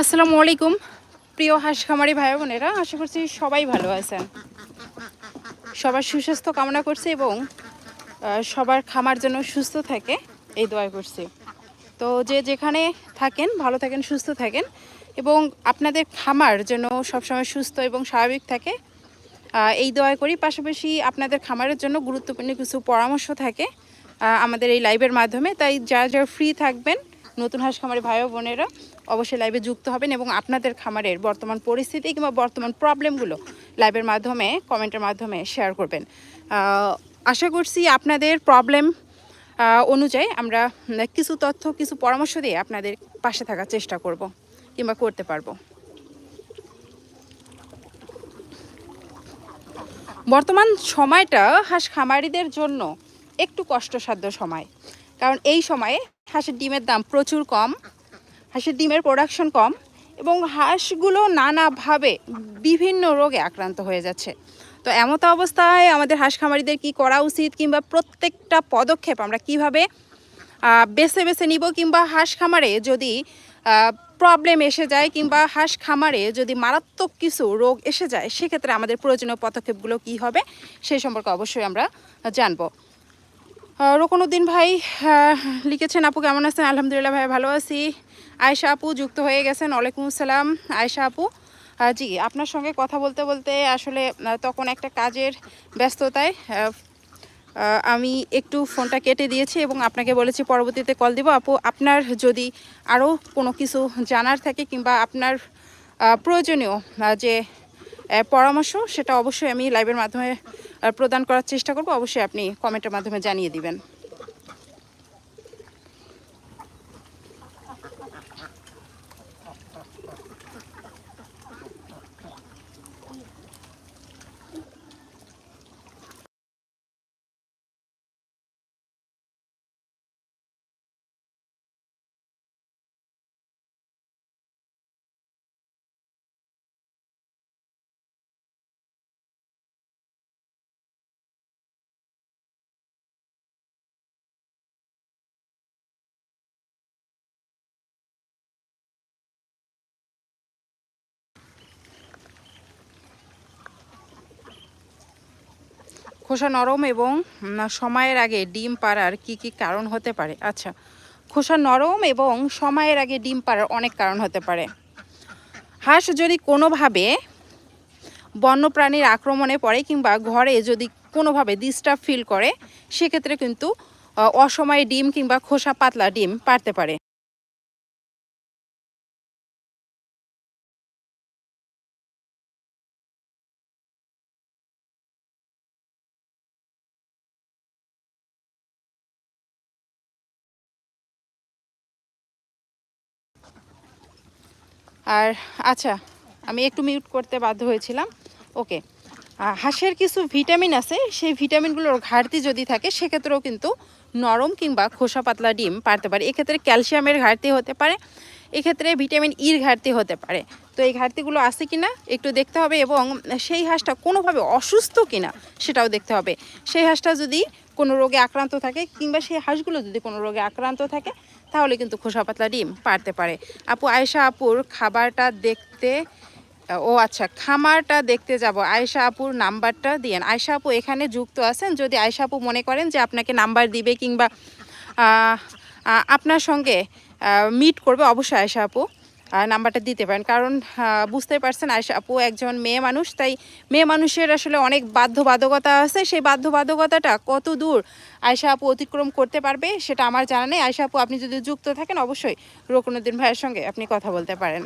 আসসালামু আলাইকুম। প্রিয় হাঁস খামারি ভাই বোনেরা, আশা করছি সবাই ভালো আছেন। সবার সুস্বাস্থ্য কামনা করছি এবং সবার খামার যেন সুস্থ থাকে, এই দোয়া করছি। তো যে যেখানে থাকেন, ভালো থাকেন, সুস্থ থাকেন এবং আপনাদের খামার যেন সবসময় সুস্থ এবং স্বাভাবিক থাকে এই দোয়া করি। পাশাপাশি আপনাদের খামারের জন্য গুরুত্বপূর্ণ কিছু পরামর্শ থাকে আমাদের এই লাইভের মাধ্যমে। তাই যারা যারা ফ্রি থাকবেন নতুন হাঁস খামারি ভাই বোনেরা অবশ্যই লাইভে যুক্ত হবেন এবং আপনাদের খামারের বর্তমান পরিস্থিতি কিংবা বর্তমান প্রবলেমগুলো লাইভের মাধ্যমে কমেন্টের মাধ্যমে শেয়ার করবেন। আশা করছি আপনাদের প্রবলেম অনুযায়ী আমরা কিছু তথ্য, কিছু পরামর্শ দিয়ে আপনাদের পাশে থাকার চেষ্টা করব কিংবা করতে পারব। বর্তমান সময়টা হাঁস খামারিদের জন্য একটু কষ্টসাধ্য সময়। কারণ এই সময়ে হাঁসের ডিমের দাম প্রচুর কম, হাঁসের ডিমের প্রোডাকশন কম এবং হাঁসগুলো নানাভাবে বিভিন্ন রোগে আক্রান্ত হয়ে যাচ্ছে। তো এমতো অবস্থায় আমাদের হাঁস খামারিদের কী করা উচিত কিংবা প্রত্যেকটা পদক্ষেপ আমরা কীভাবে বেছে বেছে নিব কিংবা হাঁস খামারে যদি প্রবলেম এসে যায় কিংবা হাঁস খামারে যদি মারাত্মক কিছু রোগ এসে যায়, সেক্ষেত্রে আমাদের প্রয়োজনীয় পদক্ষেপগুলো কি হবে সেই সম্পর্কে অবশ্যই আমরা জানব। রোকনুদ্দিন ভাই লিখেছেন, আপু কেমন আছেন? আলহামদুলিল্লাহ ভাই, ভালো আছি। আয়শা আপু, যুক্ত হয়ে গেছেন। ওয়ালাইকুম আসসালাম। আয়শা আপু। জি, আপনার সঙ্গে কথা বলতে বলতে আসলে তখন একটা কাজের ব্যস্ততায় আমি একটু ফোনটা কেটে দিয়েছি এবং আপনাকে বলেছি, পরবর্তীতে কল দিব। আপু, আপনার যদি আরও কোনো কিছু জানার থাকে কিংবা আপনার প্রয়োজনীয় যে পরামর্শ, সেটা অবশ্যই আমি লাইভের মাধ্যমে প্রদান করার চেষ্টা করব। অবশ্যই আপনি কমেন্টের মাধ্যমে জানিয়ে দিবেন। খোসা নরম এবং সময়ের আগে ডিম পাড়ার কি কি কারণ হতে পারে? আচ্ছা খোসা নরম এবং সময়ের আগে ডিম পাড়ার অনেক কারণ হতে পারে। হাঁস যদি কোনোভাবে বন্যপ্রাণীর আক্রমণে পড়ে কিংবা ঘরে যদি কোনোভাবে ডিস্টার্ব ফিল করে, সেক্ষেত্রে কিন্তু অসময়ে ডিম কিংবা খোসা পাতলা ডিম পারতে পারে। আর আচ্ছা আমি একটু মিউট করতে বাধ্য হয়েছিলাম। ওকে হাঁসের কিছু ভিটামিন আছে, সেই ভিটামিনগুলোর ঘাটতি যদি থাকে, সেক্ষেত্রেও কিন্তু নরম কিংবা খোসা পাতলা ডিম পারতে পারে। এক্ষেত্রে ক্যালসিয়ামের ঘাটতি হতে পারে। এক্ষেত্রে ভিটামিন ইর ঘাটতি হতে পারে। তো এই ঘাটতিগুলো আছে কিনা একটু দেখতে হবে এবং সেই হাঁসটা কোনোভাবে অসুস্থ কিনা সেটাও দেখতে হবে। সেই হাঁসটা যদি কোনো রোগে আক্রান্ত থাকে কিংবা সেই হাঁসগুলো যদি কোনো রোগে আক্রান্ত থাকে, তাহলে কিন্তু খোসা পাতলা ডিম পারতে পারে। আপু, আয়েশা আপুর খাবারটা দেখতে, ও আচ্ছা খামারটা দেখতে যাব। আয়েশা আপুর নাম্বারটা দিয়েন আয়েশা আপু এখানে যুক্ত আছেন। যদি আয়েশা আপু মনে করেন যে আপনাকে নাম্বার দিবে কিংবা আপনার সঙ্গে মিট করবে অবশ্যই আয়েশা আপু। নাম্বারটা দিতে পারেন। কারণ বুঝতে পারছেন আয়েশা আপু একজন মেয়ে মানুষ, তাই মেয়ে মানুষের আসলে অনেক বাধ্যবাধকতা আছে। সেই বাধ্যবাধকতাটা কত দূর আয়েশা আপু অতিক্রম করতে পারবে, সেটা আমার জানা নেই। আয়েশা আপু, আপনি যদি যুক্ত থাকেন, অবশ্যই রকুনুদ্দিন ভাইয়ের সঙ্গে আপনি কথা বলতে পারেন।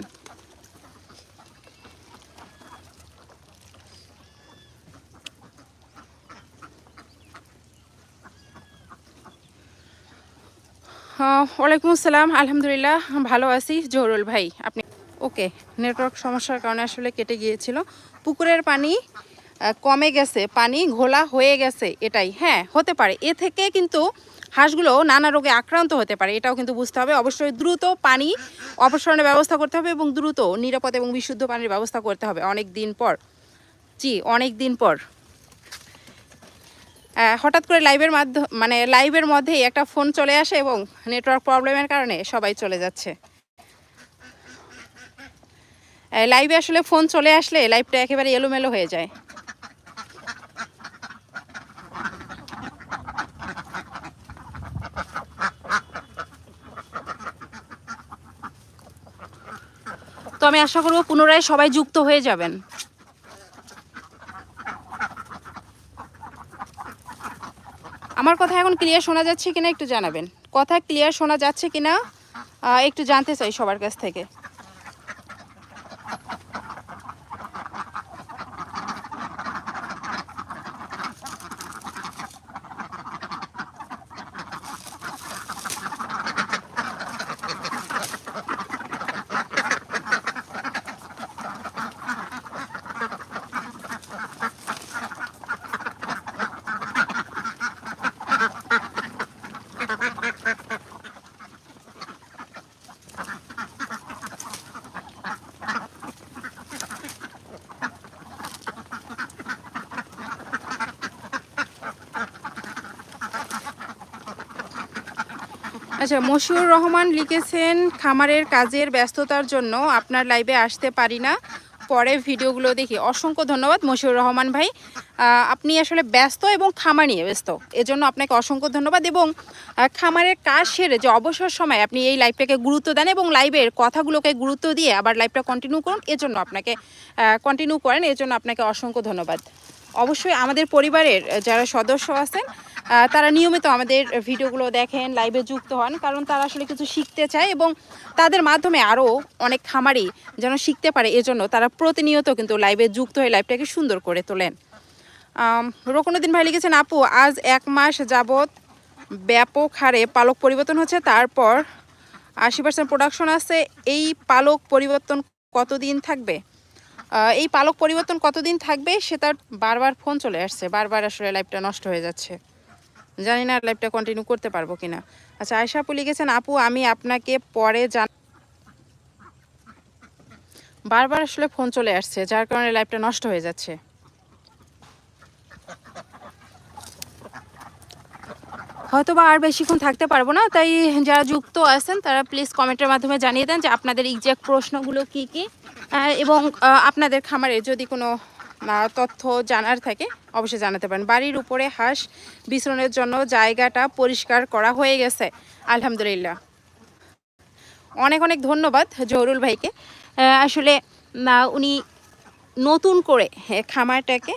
ওয়ালাইকুম আসসালাম। আলহামদুলিল্লাহ, ভালো আছি। জহরুল ভাই, আপনি? ওকে নেটওয়ার্ক সমস্যার কারণে আসলে কেটে গিয়েছিল। পুকুরের পানি কমে গেছে। পানি ঘোলা হয়ে গেছে, এটাই। হ্যাঁ হতে পারে। এ থেকে কিন্তু হাঁসগুলো নানা রোগে আক্রান্ত হতে পারে, এটাও কিন্তু বুঝতে হবে। অবশ্যই দ্রুত পানি অপসারণের ব্যবস্থা করতে হবে এবং দ্রুত নিরাপদ এবং বিশুদ্ধ পানির ব্যবস্থা করতে হবে। অনেক দিন পর। জি, অনেক দিন পর। হঠাৎ করে লাইভের মাধ্যম মানে লাইভের মধ্যেই একটা ফোন চলে আসে এবং নেটওয়ার্ক প্রবলেমের কারণে সবাই চলে যাচ্ছে। লাইভে আসলে ফোন চলে আসলে লাইভটা একেবারে এলোমেলো হয়ে যায়। তো আমি আশা করব পুনরায় সবাই যুক্ত হয়ে যাবেন। আমার কথা এখন ক্লিয়ার শোনা যাচ্ছে কিনা একটু জানাবেন। কথা ক্লিয়ার শোনা যাচ্ছে কিনা একটু জানতে চাই সবার কাছ থেকে। আচ্ছা মশিউর রহমান লিখেছেন, খামারের কাজের ব্যস্ততার জন্য আপনার লাইভে আসতে পারি না। পরে ভিডিওগুলো দেখি। অসংখ্য ধন্যবাদ মশিউর রহমান ভাই। আপনি আসলে ব্যস্ত এবং খামার নিয়ে ব্যস্ত। এজন্য আপনাকে অসংখ্য ধন্যবাদ এবং খামারের কাজ সেরে যে অবসর সময় আপনি এই লাইভটাকে গুরুত্ব দেন এবং লাইভের কথাগুলোকে গুরুত্ব দিয়ে আবার লাইভটা কন্টিনিউ করুন, এজন্য আপনাকে কন্টিনিউ করেন, এজন্য আপনাকে অসংখ্য ধন্যবাদ। অবশ্যই আমাদের পরিবারের, যারা সদস্য আছেন তারা নিয়মিত আমাদের ভিডিওগুলো দেখেন লাইভে যুক্ত হন, কারণ তারা আসলে কিছু শিখতে চায় এবং তাদের মাধ্যমে আরও অনেক খামারি যেন শিখতে পারে। এজন্য তারা প্রতিনিয়ত কিন্তু লাইভে যুক্ত হয়ে লাইভটাকে সুন্দর করে তোলেন। রকনুদ্দিন ভাই লিখেছেন, আপু, আজ এক মাস যাবৎ ব্যাপক হারে পালক পরিবর্তন হচ্ছে। তারপর আশি পার্সেন্ট প্রোডাকশন আছে। এই পালক পরিবর্তন কতদিন থাকবে? এই পালক পরিবর্তন কতদিন থাকবে সে তার বারবার ফোন চলে আসছে। বারবার আসলে লাইফটা নষ্ট হয়ে যাচ্ছে। জানি না লাইভটা কন্টিনিউ করতে পারব কিনা। আচ্ছা আয়সা আপু লিখেছেন, আপু, আমি আপনাকে পরে জান বারবার আসলে ফোন চলে আসছে, যার কারণে লাইভটা নষ্ট হয়ে যাচ্ছে। হয়তো বা আর বেশিক্ষণ থাকতে পারব না, তাই যারা যুক্ত আছেন, তারা প্লিজ কমেন্টের মাধ্যমে জানিয়ে দেন যে আপনাদের এক্সাক্ট প্রশ্নগুলো কি কি এবং আপনাদের খামারে যদি কোনো তথ্য জানার থাকে অবশ্যই জানাতে পারেন। বাড়ির উপরে হাঁস বিচরণের জন্য জায়গাটা পরিষ্কার করা হয়ে গেছে। আলহামদুলিল্লাহ। অনেক অনেক ধন্যবাদ জহরুল ভাইকে। আসলে না উনি নতুন করে হ্যাঁ, খামারটাকে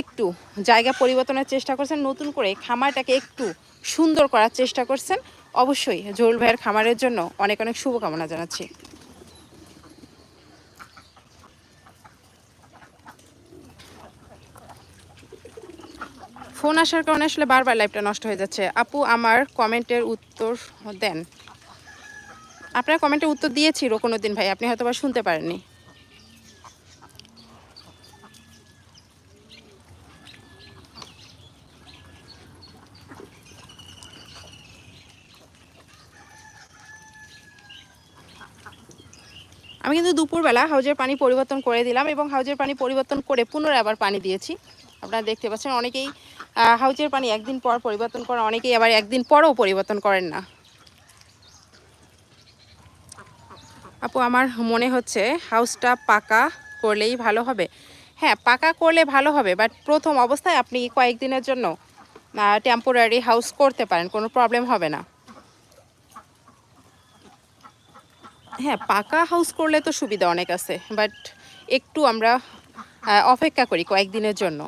একটু জায়গা পরিবর্তনের চেষ্টা করছেন নতুন করে খামারটাকে একটু সুন্দর করার চেষ্টা করছেন। অবশ্যই জহুল ভাইয়ের খামারের জন্য অনেক অনেক শুভকামনা জানাচ্ছি। ফোন আসার কারণে আসলে বারবার লাইভটা নষ্ট হয়ে যাচ্ছে। আপু, আমার কমেন্টের উত্তর দেন। আপনার কমেন্টের উত্তর দিয়েছি রকনুদ্দিন ভাই, আপনি হয়তো বা শুনতে পারেননি। আমি কিন্তু দুপুরবেলা হাউজের পানি পরিবর্তন করে দিলাম এবং হাউজের পানি পরিবর্তন করে পুনরায় আবার পানি দিয়েছি। আপনারা দেখতে পাচ্ছেন অনেকেই হাউজের পানি একদিন পর পরিবর্তন করে, অনেকেই আবার একদিন পরও পরিবর্তন করেন না। আপু, আমার মনে হচ্ছে হাউসটা পাকা করলেই ভালো হবে। হ্যাঁ পাকা করলে ভালো হবে বাট প্রথম অবস্থায় আপনি কয়েকদিনের জন্য টেম্পোরারি হাউস করতে পারেন, কোনো প্রবলেম হবে না। হ্যাঁ পাকা হাউস করলে তো সুবিধা অনেক আছে বাট একটু আমরা অপেক্ষা করি কয়েকদিনের জন্য।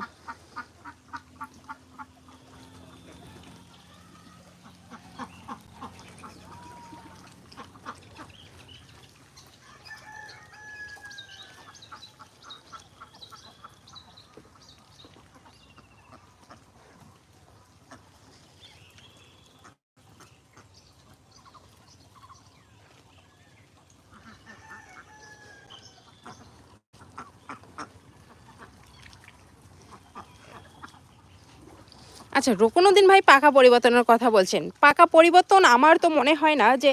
আচ্ছা রোকনুদ্দিন ভাই পাকা পরিবর্তনের কথা বলছেন। পাকা পরিবর্তন আমার তো মনে হয় না যে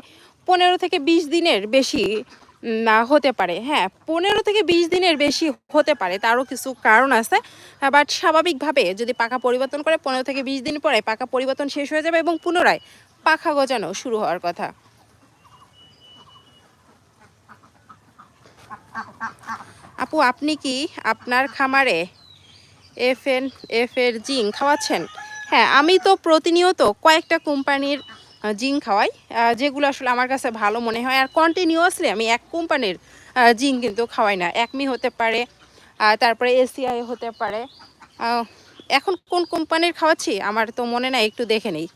পনেরো থেকে বিশ দিনের বেশি না হতে পারে। হ্যাঁ পনেরো থেকে বিশ দিনের বেশি হতে পারে, তারও কিছু কারণ আছে। বাট স্বাভাবিকভাবে যদি পাকা পরিবর্তন করে পনেরো থেকে বিশ দিন পরে পাকা পরিবর্তন শেষ হয়ে যাবে এবং পুনরায় পাখা গজানো শুরু হওয়ার কথা। আপু, আপনি কি আপনার খামারে এফ এন, এফ এর জিং খাওয়াচ্ছেন? হ্যাঁ আমি তো প্রতিনিয়ত কয়েকটা কোম্পানির জিং খাওয়াই যেগুলো আসলে আমার কাছে ভালো মনে হয়। আর কন্টিনিউয়াসলি আমি এক কোম্পানির জিং কিন্তু খাওয়াই না। একমি হতে পারে তারপরে এসিআই হতে পারে। এখন কোন কোম্পানির খাওয়াচ্ছি? আমার তো মনে নাই, একটু দেখে নেই।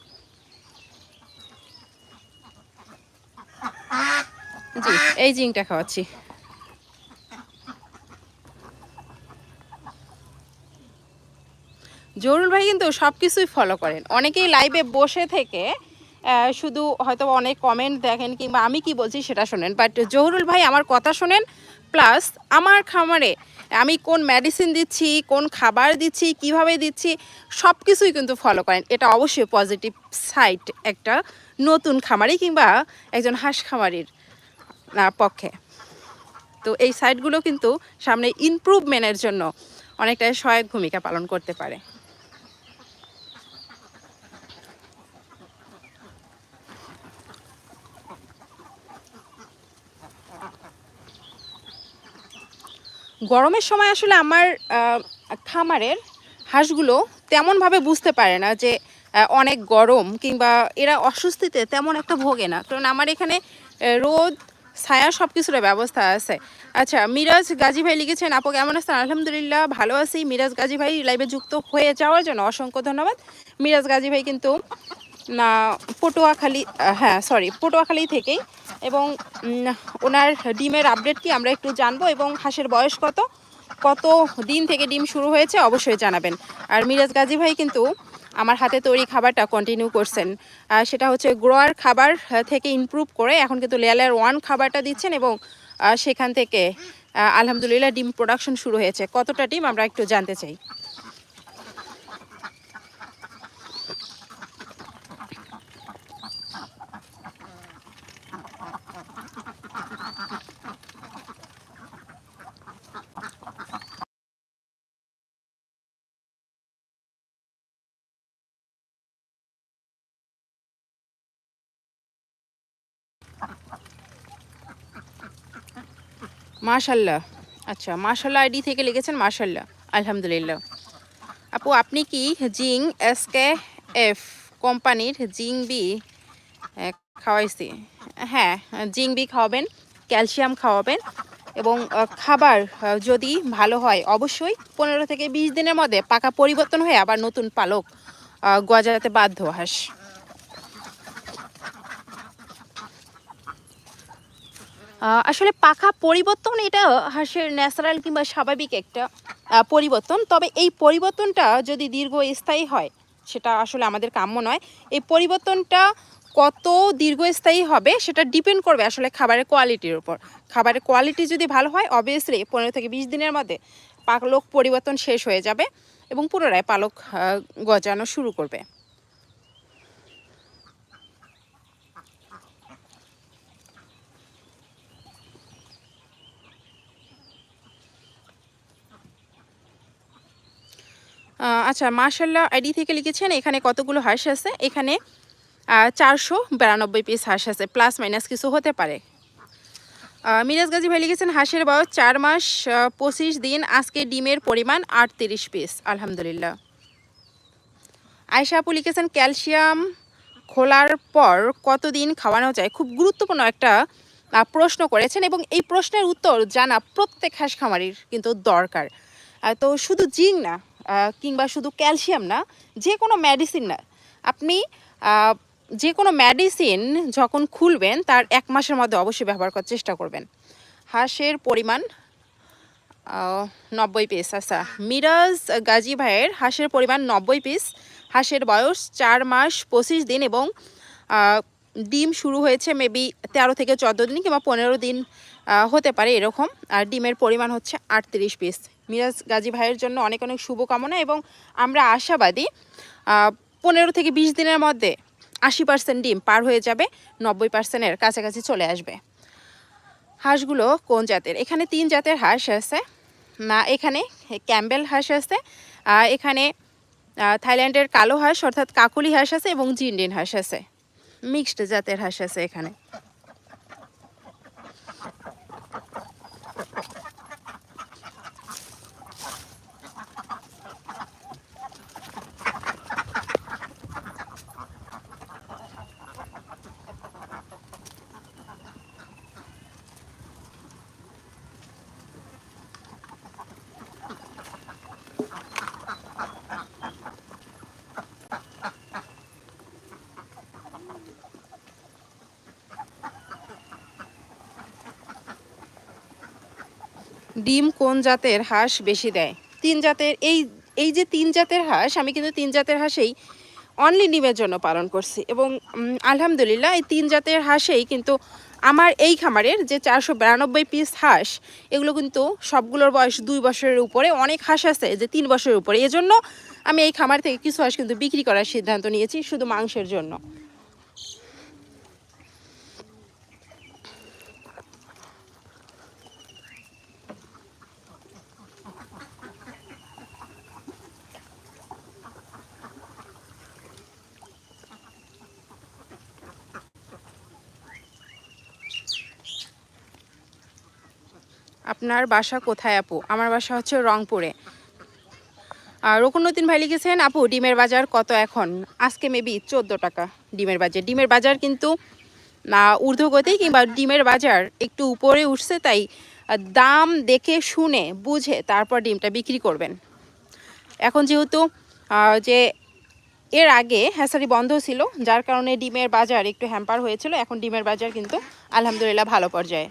জি, এই জিংটা খাওয়াচ্ছি। জরুল ভাই কিন্তু সব কিছুই ফলো করেন। অনেকেই লাইভে বসে থেকে শুধু হয়তো অনেক কমেন্ট দেখেন কিংবা আমি কি বলছি সেটা শোনেন। বাট জহুরুল ভাই আমার কথা শোনেন প্লাস আমার খামারে আমি কোন মেডিসিন দিচ্ছি, কোন খাবার দিচ্ছি, কীভাবে দিচ্ছি সব কিছুই কিন্তু ফলো করেন। এটা অবশ্যই পজিটিভ সাইড একটা নতুন খামারি কিংবা একজন হাঁস খামারির পক্ষে। তো এই সাইটগুলো কিন্তু সামনে ইমপ্রুভমেন্টের জন্য অনেকটাই সহায়ক ভূমিকা পালন করতে পারে। গরমের সময় আসলে আমার খামারের হাঁসগুলো তেমনভাবে বুঝতে পারে না যে অনেক গরম কিংবা এরা অস্বস্তিতে তেমন একটা ভোগে না। কারণ আমার এখানে রোদ, ছায়া সব কিছুর ব্যবস্থা আছে। আচ্ছা মিরাজ গাজী ভাই লিখেছেন, আপু কেমন আছেন? আলহামদুলিল্লাহ, ভালো আছি। মিরাজ গাজী ভাই লাইভে যুক্ত হয়ে যাওয়ার জন্য অসংখ্য ধন্যবাদ। মিরাজ গাজী ভাই কিন্তু না, পটুয়াখালী হ্যাঁ সরি পটুয়াখালী থেকেই। এবং ওনার ডিমের আপডেট কি আমরা একটু জানব এবং হাঁসের বয়স কত? কত দিন থেকে ডিম শুরু হয়েছে অবশ্যই জানাবেন। আর মিরাজ গাজী ভাই কিন্তু আমার হাতে তৈরি খাবারটা কন্টিনিউ করছেন। সেটা হচ্ছে গ্রোয়ার খাবার থেকে ইমপ্রুভ করে এখন কিন্তু লেয়ার ওয়ান খাবারটা দিচ্ছেন এবং সেখান থেকে আলহামদুলিল্লাহ ডিম প্রোডাকশন শুরু হয়েছে। কতটা ডিম আমরা একটু জানতে চাই। মাশাল্লাহ। আচ্ছা মাশাল্লাহ আইডি থেকে লিখেছেন মাশাল্লাহ, আলহামদুলিল্লাহ। আপু, আপনি কি জিং এসকে এফ কোম্পানির জিং বি খাওয়াইছি? হ্যাঁ জিং বি খাওয়াবেন, ক্যালসিয়াম খাওয়াবেন এবং খাবার যদি ভালো হয়, অবশ্যই পনেরো থেকে বিশ দিনের মধ্যে পাকা পরিবর্তন হয়ে আবার নতুন পালক গজাতে বাধ্য, হাঁস। আসলে পাখা পরিবর্তন এটা হাঁসের ন্যাচারাল কিংবা স্বাভাবিক একটা পরিবর্তন। তবে এই পরিবর্তনটা যদি দীর্ঘস্থায়ী হয়, সেটা আসলে আমাদের কাম্য নয়, এই পরিবর্তনটা কত দীর্ঘস্থায়ী হবে সেটা ডিপেন্ড করবে আসলে খাবারের কোয়ালিটির উপর। খাবারের কোয়ালিটি যদি ভালো হয় অবভিয়াসলি পনেরো থেকে বিশ দিনের মধ্যে পালক পরিবর্তন শেষ হয়ে যাবে এবং পুনরায় পালক গজানো শুরু করবে। আচ্ছা মার্শাল্লাহ আইডি থেকে লিখেছেন, এখানে কতগুলো হাঁস আছে? এখানে চারশো বিরানব্বই পিস হাঁস আছে প্লাস মাইনাস কিছু হতে পারে। মিরাজ গাজী ভাই লিখেছেন, হাঁসের বয়স চার মাস পঁচিশ দিন, আজকে ডিমের পরিমাণ আটত্রিশ পিস আলহামদুলিল্লাহ। আয়সা আপু লিখেছেন, ক্যালসিয়াম খোলার পর কতদিন খাওয়ানো যায়? খুব গুরুত্বপূর্ণ একটা প্রশ্ন করেছেন এবং এই প্রশ্নের উত্তর জানা প্রত্যেক হাঁস খামারির কিন্তু দরকার। তো শুধু জিং না কিংবা শুধু ক্যালসিয়াম না, যে কোনো মেডিসিন না, আপনি যে কোনো মেডিসিন যখন খুলবেন, তার এক মাসের মধ্যে অবশ্যই ব্যবহার করার চেষ্টা করবেন। হাঁসের পরিমাণ নব্বই পিস আচ্ছা। মিরাজ গাজী ভাইয়ের হাঁসের পরিমাণ নব্বই পিস হাঁসের বয়স চার মাস পঁচিশ দিন এবং ডিম শুরু হয়েছে মেবি তেরো থেকে চোদ্দ দিন কিংবা পনেরো দিন হতে পারে এরকম। আর ডিমের পরিমাণ হচ্ছে আটত্রিশ পিস মিরাজ গাজী ভাইয়ের জন্য অনেক অনেক শুভকামনা এবং আমরা আশাবাদী পনেরো থেকে বিশ দিনের মধ্যে আশি পার্সেন্ট ডিম পার হয়ে যাবে, নব্বই পার্সেন্টের কাছাকাছি চলে আসবে। হাঁসগুলো কোন জাতের? এখানে তিন জাতের হাঁস আছে। এখানে ক্যাম্বেল হাঁস আছে এখানে থাইল্যান্ডের কালো হাঁস অর্থাৎ কাকুলি হাঁস আছে এবং জিন্ডিন হাঁস আছে। মিক্সড জাতের হাঁস আছে এখানে। ডিম কোন জাতের হাঁস বেশি দেয়? তিন জাতের এই এই যে তিন জাতের হাঁস, আমি কিন্তু তিন জাতের হাঁসেই অনলি ডিমের জন্য পালন করছি এবং আলহামদুলিল্লাহ এই তিন জাতের হাঁসেই কিন্তু আমার এই খামারের যে চারশো বিরানব্বই পিস হাঁস, এগুলো কিন্তু সবগুলোর বয়স দুই বছরের উপরে, অনেক হাঁস আছে যে তিন বছরের উপরে। এজন্য আমি এই খামার থেকে কিছু হাঁস কিন্তু বিক্রি করার সিদ্ধান্ত নিয়েছি, শুধু মাংসের জন্য। আপনার বাসা কোথায়, আপু? আমার বাসা হচ্ছে রংপুরে। আর রকুনুদ্দিন ভাই লিখেছেন, আপু, ডিমের বাজার কত এখন? আজকে মেবি চোদ্দ টাকা ডিমের বাজার। ডিমের বাজার কিন্তু না ঊর্ধ্বগতি কিংবা ডিমের বাজার একটু উপরে উঠছে, তাই দাম দেখে শুনে বুঝে তারপর ডিমটা বিক্রি করবেন। এখন যেহেতু যে এর আগে হ্যাসারি বন্ধ ছিল, যার কারণে ডিমের বাজার একটু হ্যাম্পার হয়েছিল, এখন ডিমের বাজার কিন্তু আলহামদুলিল্লাহ ভালো পর্যায়ে।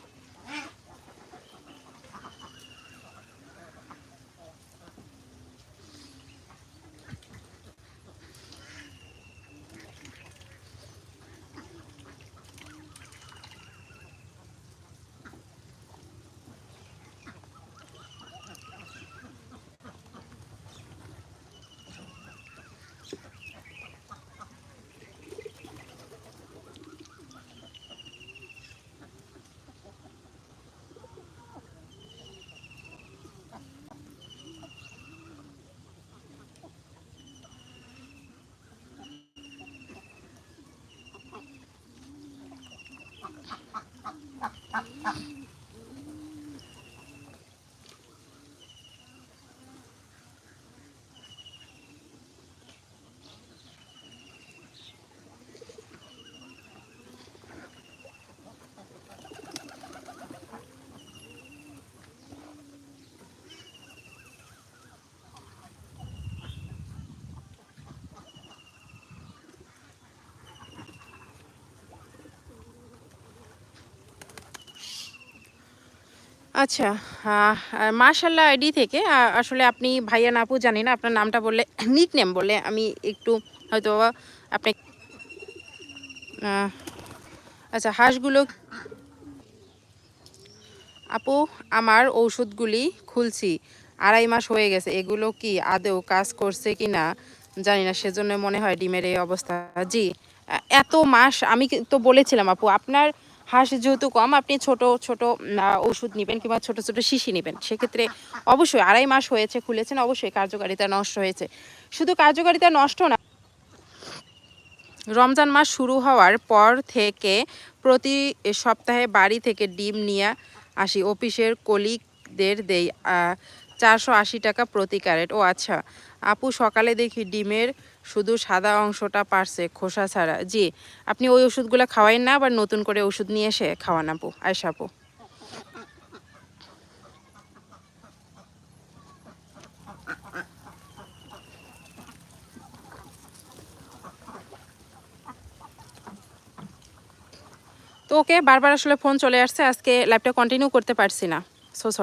Ha, ha, ha. আচ্ছা মাশাল্লাহ আইডি থেকে আসলে আপনি ভাইয়া নাপু জানি না, আপনার নামটা বললে নিক নেম বলে আমি একটু হয়তো আপনি আচ্ছা হাঁসগুলো, আপু, আমার ঔষধগুলি খুলছি, আড়াই মাস হয়ে গেছে, এগুলো কি আদৌ কাজ করছে কি না জানি না, সেজন্য মনে হয় ডিমের এই অবস্থা। জি এত মাস আমি তো বলেছিলাম আপু, আপনার হাঁস যেহেতু কম, আপনি ছোট ছোট ওষুধ নেবেন কিংবা ছোট ছোট শিশি নেবেন, সেক্ষেত্রে অবশ্যই আড়াই মাস হয়েছে, খুলেছেন, অবশ্যই কার্যকারিতা নষ্ট হয়েছে। শুধু কার্যকারিতা নষ্ট না, রমজান মাস শুরু হওয়ার পর থেকে প্রতি সপ্তাহে বাড়ি থেকে ডিম নিয়ে আসি। অফিসের কলিগদের দেই চারশো আশি টাকা প্রতি ক্যারেট। ও আচ্ছা আপু সকালে দেখি ডিমের শুধু সাদা অংশটা পারছে খোসা ছাড়া। জি, আপনি ওই ওষুধগুলো খাওয়াইন না, আবার নতুন করে ওষুধ নিয়ে এসে খাওয়ান আপু। আয়সা তো ওকে বারবার আসলে ফোন চলে আসছে, আজকে লাইভটা কন্টিনিউ করতে পারছি না। So sorry